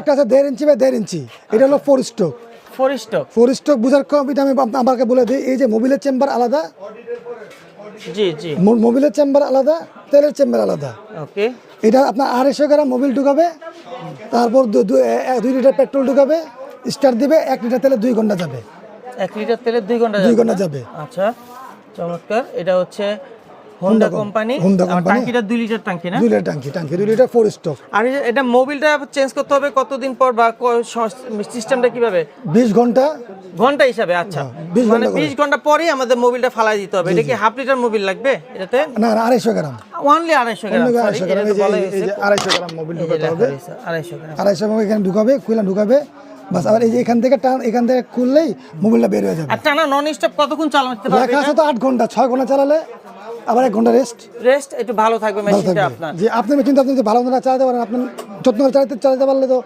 একটা আছে দেড় ইঞ্চি বা দেড় ইঞ্চি। এটা হলো four stroke four stroke four stroke বুঝার কম এটা আমি আমাকে বলে দিই। এই যে মোবিলের চেম্বার আলাদা। জি জি। মোবিলের চেম্বার আলাদা তেলের চেম্বার আলাদা। ওকে এটা আপনার আড়াইশো গ্রাম মোবিল ঢুকাবে। তারপর দুই লিটার পেট্রোল ঢুকাবে। স্টার্ট দিবে এক লিটার তেলে দুই ঘণ্টা যাবে। এক লিটার তেলে দুই ঘণ্টা দুই ঘণ্টা যাবে। আচ্ছা চমৎকার। এটা হচ্ছে হোন্ডা কোম্পানি Honda আর company। টাঙ্কিটা লিটার টাঙ্কি না? দুই লিটার টাঙ্কি টাঙ্কি দুই লিটার ফোর স্টক আর এটা মোবিলটা চেঞ্জ করতে হবে কতদিন পর বা সিস্টেমটা কীভাবে? বিশ ঘণ্টা। ঘণ্টা হিসাবে আচ্ছা। মানে ঘণ্টা করে। বিশ ঘণ্টা পরেই আমাদের মোবিলটা ফালাই দিতে হবে। এটা কি হাফ লিটার মোবিল লাগবে এটাতে? না না আড়াইশো গ্রাম। ওয়ানলি আড়াইশো গ্রাম অন্য sorry, আড়াইশো এটা গ্রাম এই যে বলাই এই- এই হয়েছে। যে আড়াইশো গ্রাম মোবিল ঢুকাতে হবে। রয়েছে, আড়াইশো গ্রাম। আড়াইশো গ্রাম এখানে ঢুকাবে খুলে ঢুকাবে বাস। আবার এই যে এখান থেকে টান এখান থেকে খুললেই মোবিলটা বের হয়ে যাবে। আর টানা নন স্টপ কতক্ষণ চালাতে পারবে লেখা আছে তো আট ঘণ্টা ছয় ঘণ্টা চালালে আবার এক ঘণ্টা রেস্ট রেস্ট একটু ভালো থাকবে মেশিনটা আপনার। যে আপনি মেশিনটা আপনি যদি ভালো না চালাতে পারেন আপনি যত্ন করে চালাতে চালাতে পারলে তো